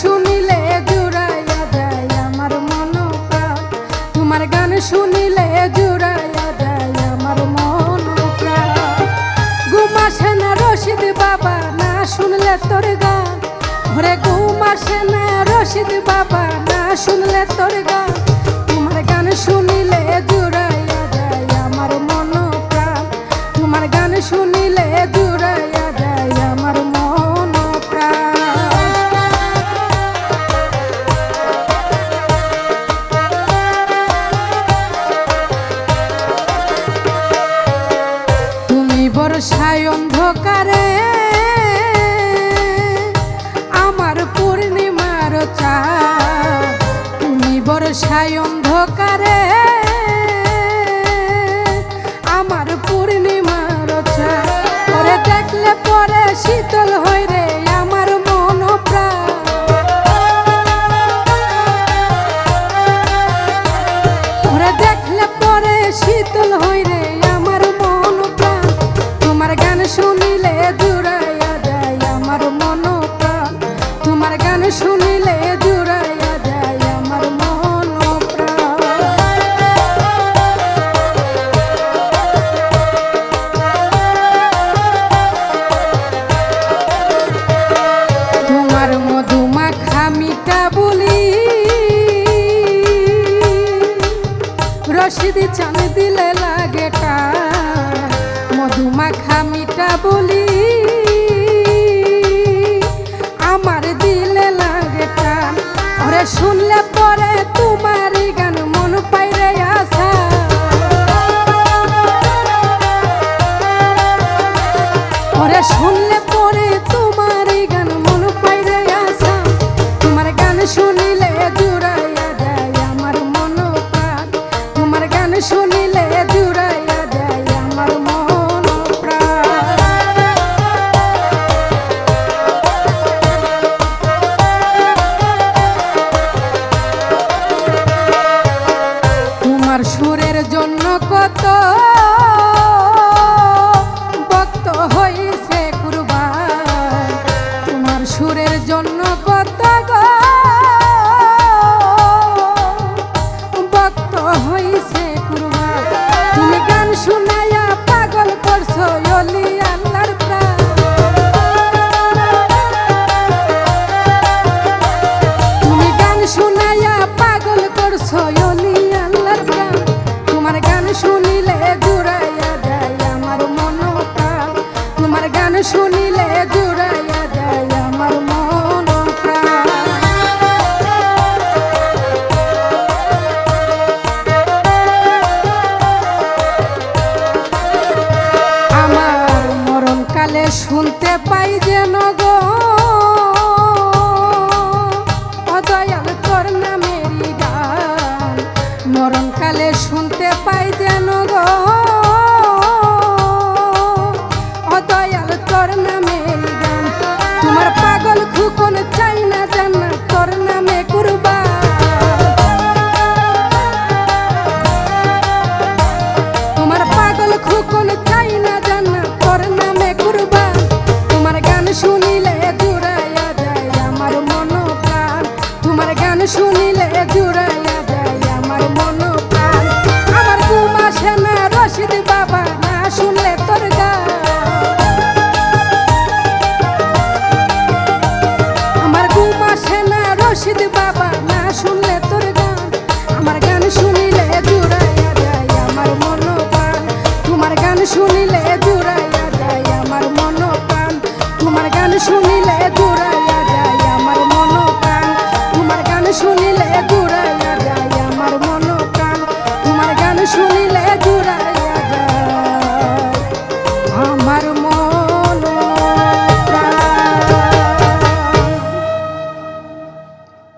শুনিলে জুড়াইয়া যায় আমার মন তোমার গান শুনিলে জুড়াইয়া যায় আমার মন প্রাণ ঘুম আসে না রশিদ বাবা, না শুনলে তোর গান। ঘরে ঘুম আসে না রশিদ বাবা, না শুনলে তোর গান। তোমার গান শুনিলে জুড়াইয়া রশিদ চান দিলে লাগে মধুমাখা মিটা বলি, আমার দিলে লাগে ওরে শুনলে পরে তোমার গান শুনিলে জুড়াইয়া যায় আমার শুনতে পাই যেন গো। শুনিলে জুড়াইয়া যায় আমার মন প্রাণ আমার ঘুম আসে না, রশিদ বাবা, না শুনলে তোর গান। আমার ঘুম আসে না, রশিদ বাবা, না শুনলে তোর গান। আমার গান শুনিলে জুড়াইয়া যায় আমার মন প্রাণ তোমার গান শুনিলে জুড়াইয়া যায় আমার মন প্রাণ তোমার গান শুনিলে